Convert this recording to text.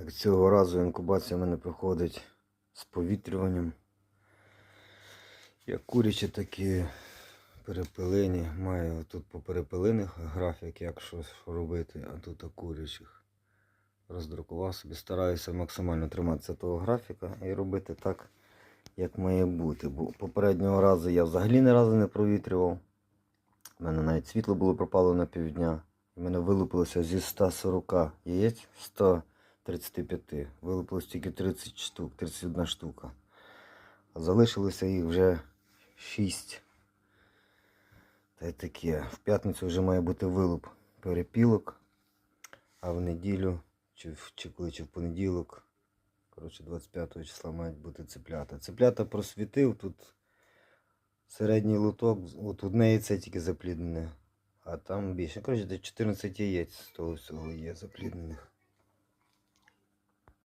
Так, цього разу інкубація в мене проходить з повітрюванням. Як курячі, такі перепелині. Маю тут по перепелиних графік, як що робити, а тут курячих. Роздрукував собі, стараюся максимально триматися того графіка і робити так, як має бути. Бо попереднього разу я взагалі ні разу не провітрював. У мене навіть світло було пропало на півдня. У мене вилупилося зі 140 яєць 135. Вилупилось тільки 30 штук, 31 штука. Залишилося їх вже 6. Та й таке. В п'ятницю вже має бути вилуп перепілок, а в неділю, чи, в- чи коли чи в понеділок, коротше, 25 числа мають бути цеплята. Цеплята просвітив, тут середній лоток, от одне яйце тільки запліднене, а там більше. Коротше, десь 14 яєць з того всього є запліднених.